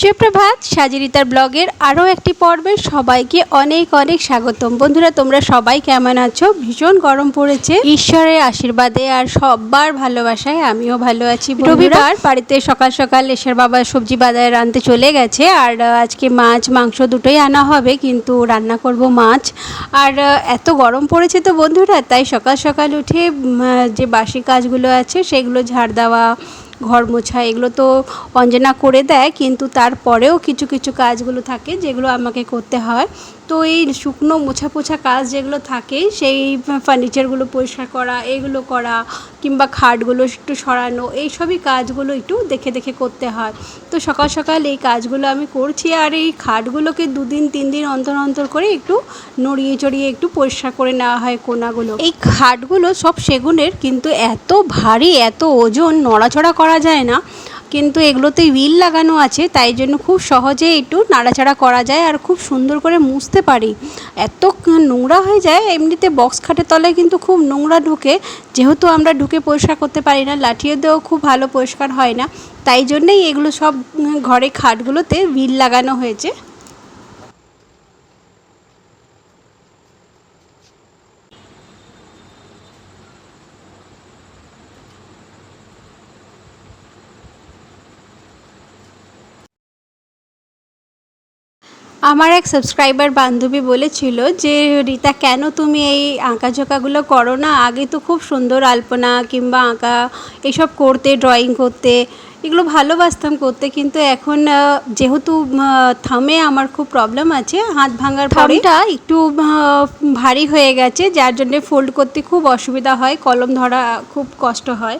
সুপ্রভাত সাজিরিতার ব্লগের আরও একটি পর্বে সবাইকে অনেক অনেক স্বাগতম। বন্ধুরা তোমরা সবাই কেমন আছো? ভীষণ গরম পড়েছে। ঈশ্বরের আশীর্বাদে আর সবার ভালোবাসায় আমিও ভালো আছি রবিবার বাড়িতে সকাল সকাল এসের বাবা সবজি বাজারে আনতে চলে গেছে। আর আজকে মাছ মাংস দুটোই আনা হবে কিন্তু রান্না করব মাছ। আর এত গরম পড়েছে তো বন্ধুরা তাই সকাল সকাল উঠে যে বাসি কাজগুলো আছে সেগুলো ঝাড় দেওয়া ঘর মোছা, এগুলো তো অঞ্জনা করে দেয়, কিন্তু তারপরেও কিছু কিছু কাজগুলো থাকে যেগুলো আমাকে করতে হয়। তো এই শুকনো মোছা পোছা কাজ যেগুলো থাকে, সেই ফার্নিচারগুলো পরিষ্কার করা, এগুলো করা, কিংবা খাটগুলো একটু সরানো এই সবই কাজগুলো একটু দেখে দেখে করতে হয়। তো সকাল সকাল এই কাজগুলো আমি করছি আর এই খাটগুলোকে দুদিন, তিন দিন অন্তর অন্তর করে একটু নড়িয়ে চড়িয়ে একটু পরিষ্কার করে নেওয়া হয় কোনাগুলো। এই খাটগুলো সব সেগুনের, কিন্তু এত ভারী, এত ওজন নড়াচড়া করা যায় না। কিন্তু এগুলোতে হুইল লাগানো আছে, তাই জন্য খুব সহজে একটু নাড়াচাড়া করা যায় আর খুব সুন্দর করে মুছতে পারি। এত নোংরা হয়ে যায়, এমনিতে বক্স খাটের তলায় কিন্তু খুব নোংরা ঢুকে, যেহেতু আমরা ঢুকে পরিষ্কার করতে পারি না লাঠিয়ে দিয়েও খুব ভালো পরিষ্কার হয় না, তাই জন্যেই এগুলো সব ঘরে খাটগুলোতে হুইল লাগানো হয়েছে। আমার এক সাবস্ক্রাইবার বান্ধবী বলেছিল যে রিতা কেন তুমি এই আঁকা ঝোঁকাগুলো করো না? আগে তো খুব সুন্দর আলপনা কিংবা আঁকা এসব করতে ড্রয়িং করতে এগুলো ভালোবাসতাম করতে। কিন্তু এখন যেহেতু থামে আমার খুব প্রবলেম আছে হাত ভাঙার পরেটা একটু ভারী হয়ে গেছে যার জন্যে ফোল্ড করতে খুব অসুবিধা হয় কলম ধরা খুব কষ্ট হয়।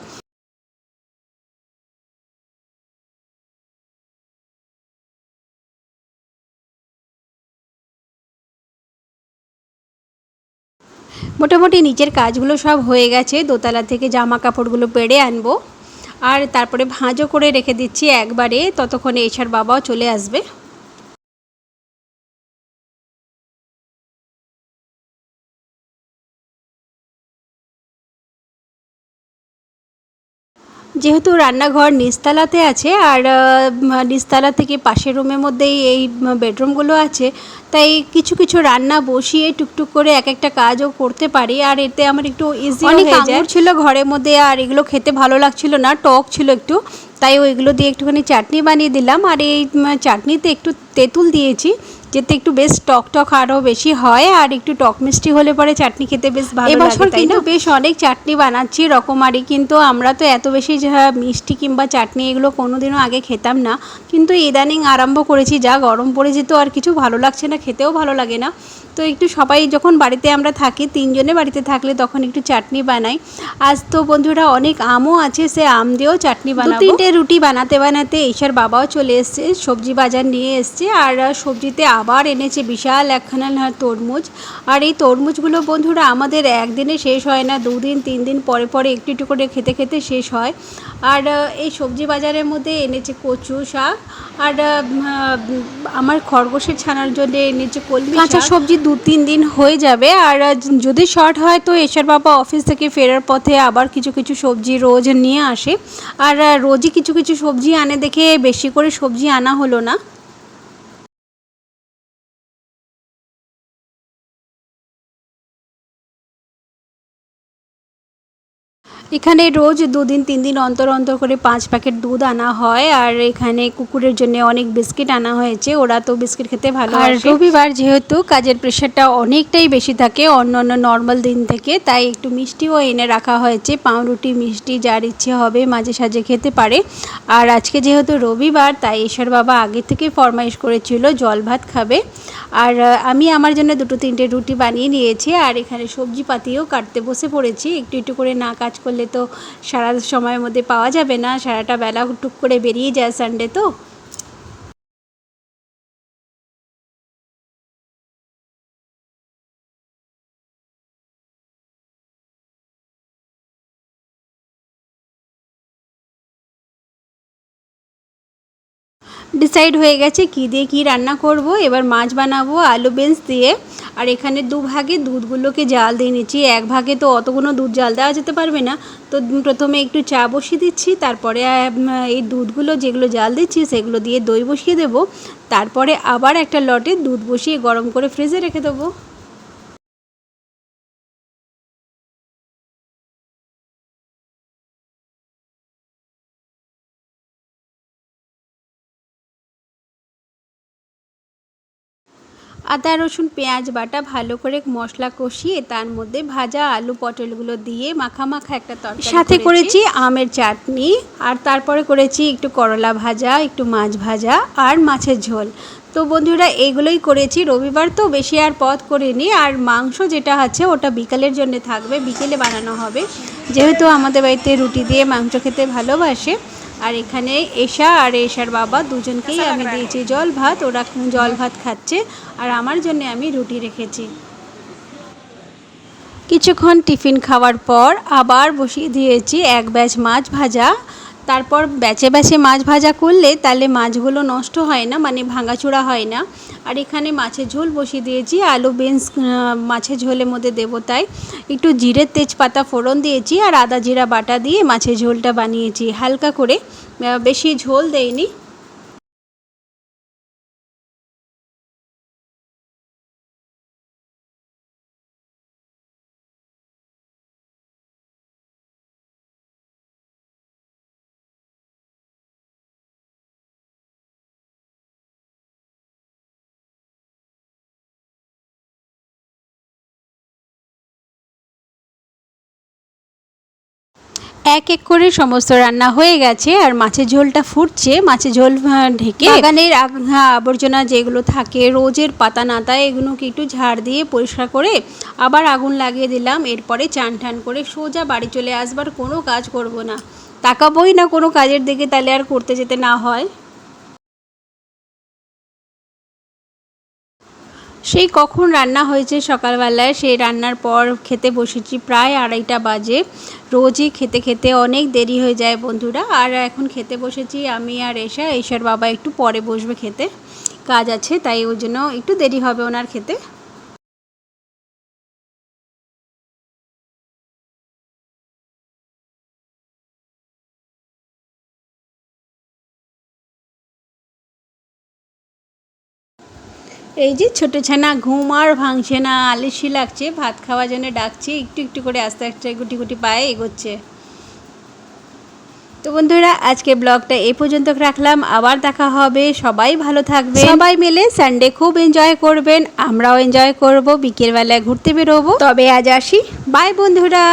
মোটামুটি নিচের কাজগুলো সব হয়ে গেছে। দোতলা থেকে জামা কাপড়গুলো পেড়ে আনব। আর তারপরে ভাঁজও করে রেখে দিচ্ছি একবারে। ততক্ষণে এছার বাবাও চলে আসবে। যেহেতু রান্নাঘর নিচতলাতে আছে আর নিস্তালা নিচতলা থেকে পাশের রুমের মধ্যেই এই বেডরুমগুলো আছে তাই কিছু কিছু রান্না বসিয়ে টুকটুক করে এক একটা কাজও করতে পারি আর এতে আমার একটু ইজি হয়ে যায়। ছিল ঘরের মধ্যে আর এগুলো খেতে ভালো লাগছিল না টক ছিল একটু। তাই ওইগুলো দিয়ে একটুখানি চাটনি বানিয়ে দিলাম। আর এই চাটনিতে একটু তেঁতুল দিয়েছি যেতে একটু বেশ টক টক আরও বেশি হয় আর একটু টক মিষ্টি হলে পরে চাটনি খেতে বেশ ভালো এবছর না? বেশ অনেক চাটনি বানাচ্ছি রকমারি কিন্তু আমরা তো এত বেশি যা মিষ্টি কিংবা চাটনি এগুলো কোনোদিনও আগে খেতাম না। কিন্তু ইদানিং আরম্ভ করেছি যা গরম পড়েছে তো আর কিছু ভালো লাগছে না খেতেও ভালো লাগে না। তো একটু সবাই যখন বাড়িতে আমরা থাকি তিনজনে বাড়িতে থাকলে তখন একটু চাটনি বানাই। আজ তো বন্ধুরা অনেক আমও আছে সে আম দিয়েও চাটনি বানাবো। তিনটে রুটি বানাতে বানাতে ঈশার বাবাও চলে এসছে, সবজি বাজার নিয়ে এসছে আর সবজিতে আবার এনেছে বিশাল একখানা তরমুজ। আর এই তরমুজগুলো বন্ধুরা আমাদের একদিনে শেষ হয় না, দুদিন তিন দিন পরে পরে একটু একটু করে খেতে খেতে শেষ হয়। আর এই সবজি বাজারের মধ্যে এনেছে কচু শাক। আর আমার খরগোশের ছানার জন্য এনেছে কলমি কাঁচা সবজি দু তিন দিন হয়ে যাবে। আর যদি শর্ট হয় তো এশার বাবা অফিস থেকে ফেরার পথে আবার কিছু কিছু সবজি রোজ নিয়ে আসে। আর রোজই কিছু কিছু সবজি আনে দেখে বেশি করে সবজি আনা হলো না। এখানে রোজ দুদিন তিন দিন অন্তর অন্তর করে পাঁচ প্যাকেট দুধ আনা হয়। আর এখানে কুকুরের জন্য অনেক বিস্কিট আনা হয়েছে। ওরা তো বিস্কিট খেতে ভালো আর রবিবার যেহেতু কাজের প্রেশারটা অনেকটাই বেশি থাকে অন্য অন্য নর্মাল দিন থেকে, তাই একটু মিষ্টিও এনে রাখা হয়েছে। পাউরুটি, মিষ্টি যার ইচ্ছে হবে মাঝে সাঝে খেতে পারে। আর আজকে যেহেতু রবিবার, তাই ঈশ্বর বাবা আগে থেকে ফরমাইশ করেছিল জল ভাত খাবে। আর আমি আমার জন্য দুটো, তিনটে রুটি বানিয়ে নিয়েছি। আর এখানে সবজি পাতিও কাটতে বসে পড়েছি। একটু একটু করে না কাজ করলে তো সারা সময়ের মধ্যে পাওয়া যাবে না। সারাটা বেলা টুক করে বেরিয়ে যায় সানডে তো। ডিসাইড হয়ে গেছে কী দিয়ে কী রান্না করব। এবার মাছ বানাবো, আলু বেঞ্চ দিয়ে। আর এখানে দু ভাগে দুধগুলোকে জাল দিয়ে নিচ্ছি। এক ভাগে তো অতগুলো দুধ জাল দেওয়া যেতে পারবে না। তো প্রথমে একটু চা বসিয়ে দিচ্ছি, তারপরে এই দুধগুলো যেগুলো জাল দিচ্ছি সেগুলো দিয়ে দই বসিয়ে দেবো। তারপরে আবার একটা লটে দুধ বসিয়ে গরম করে ফ্রিজে রেখে দেবো। আদা রসুন পেঁয়াজ বাটা ভালো করে মশলা কষিয়ে তার মধ্যে ভাজা আলু পটলগুলো দিয়ে মাখা মাখা একটা তরকারি সাথে করেছি আমের চাটনি আর তারপরে করেছি একটু করলা ভাজা একটু মাছ ভাজা আর মাছের ঝোল। তো বন্ধুরা এগুলোই করেছি। রবিবার তো বেশি আর পথ করিনি। আর মাংস যেটা আছে ওটা বিকালের জন্য থাকবে। বিকেলে বানানো হবে। যেহেতু আমাদের বাড়িতে রুটি দিয়ে মাংস খেতে ভালোবাসে আর এখানে এশা আর এশার বাবা দুজনকেই আমি দিয়েছি জল ভাত ওরা জল ভাত খাচ্ছে আর আমার জন্য আমি রুটি রেখেছি। কিছুক্ষণ টিফিন খাওয়ার পর আবার বসিয়ে দিয়েছি এক ব্যাচ মাছ ভাজা তারপর ব্যাচে ব্যাচে মাছ ভাজা করলে তাহলে মাছগুলো নষ্ট হয় না মানে ভাঙাচোড়া হয় না। আর এখানে মাছের ঝোল বসিয়ে দিয়েছি, আলু বিনস মাছের ঝোলের মধ্যে দেবো তাই। একটু জিরের তেজপাতা ফোড়ন দিয়েছি আর আদা জিরা বাটা দিয়ে মাছের ঝোলটা বানিয়েছি, হালকা করে। বেশি ঝোল দেইনি। এক এক করে সমস্ত রান্না হয়ে গেছে আর মাছের ঝোলটা ফুটছে। মাছের ঝোল ঢেকে বাগানের হ্যাঁ, আবর্জনা যেগুলো থাকে রোজের পাতা নাতা এগুলোকে একটু ঝাড় দিয়ে পরিষ্কার করে আবার আগুন লাগিয়ে দিলাম। এরপরে চান ঠান করে সোজা বাড়ি চলে আসবার কোনো কাজ করব না। তাকাবোই না কোনো কাজের দিকে তাহলে আর করতে যেতে না হয়। সেই কখন রান্না হয়েছে সকালবেলায়, সেই রান্নার পর খেতে বসেছি প্রায় আড়াইটা বাজে। রোজই খেতে খেতে অনেক দেরি হয়ে যায় বন্ধুরা। আর এখন খেতে বসেছি আমি আর এশা। এশার বাবা একটু পরে বসবে খেতে। কাজ আছে, তাই ওই জন্য একটু দেরি হবে ওনার খেতে। এই যে ছোটো ছানা, ঘুম আর ভাঙছে না, আলিসি লাগছে, ভাত খাওয়ার জন্য ডাকছে, একটু একটু করে আস্তে আস্তে গুটি গুটি পায়ে এগোচ্ছে। তো বন্ধুরা, আজকে ব্লগটা এই পর্যন্ত রাখলাম, আবার দেখা হবে, সবাই ভালো থাকবে সবাই মিলে সানডে খুব এনজয় করবেন, আমরাও এনজয় করব, বিকেলবেলায় ঘুরতে বেরোবো। তবে আজ আসি বাই বন্ধুরা।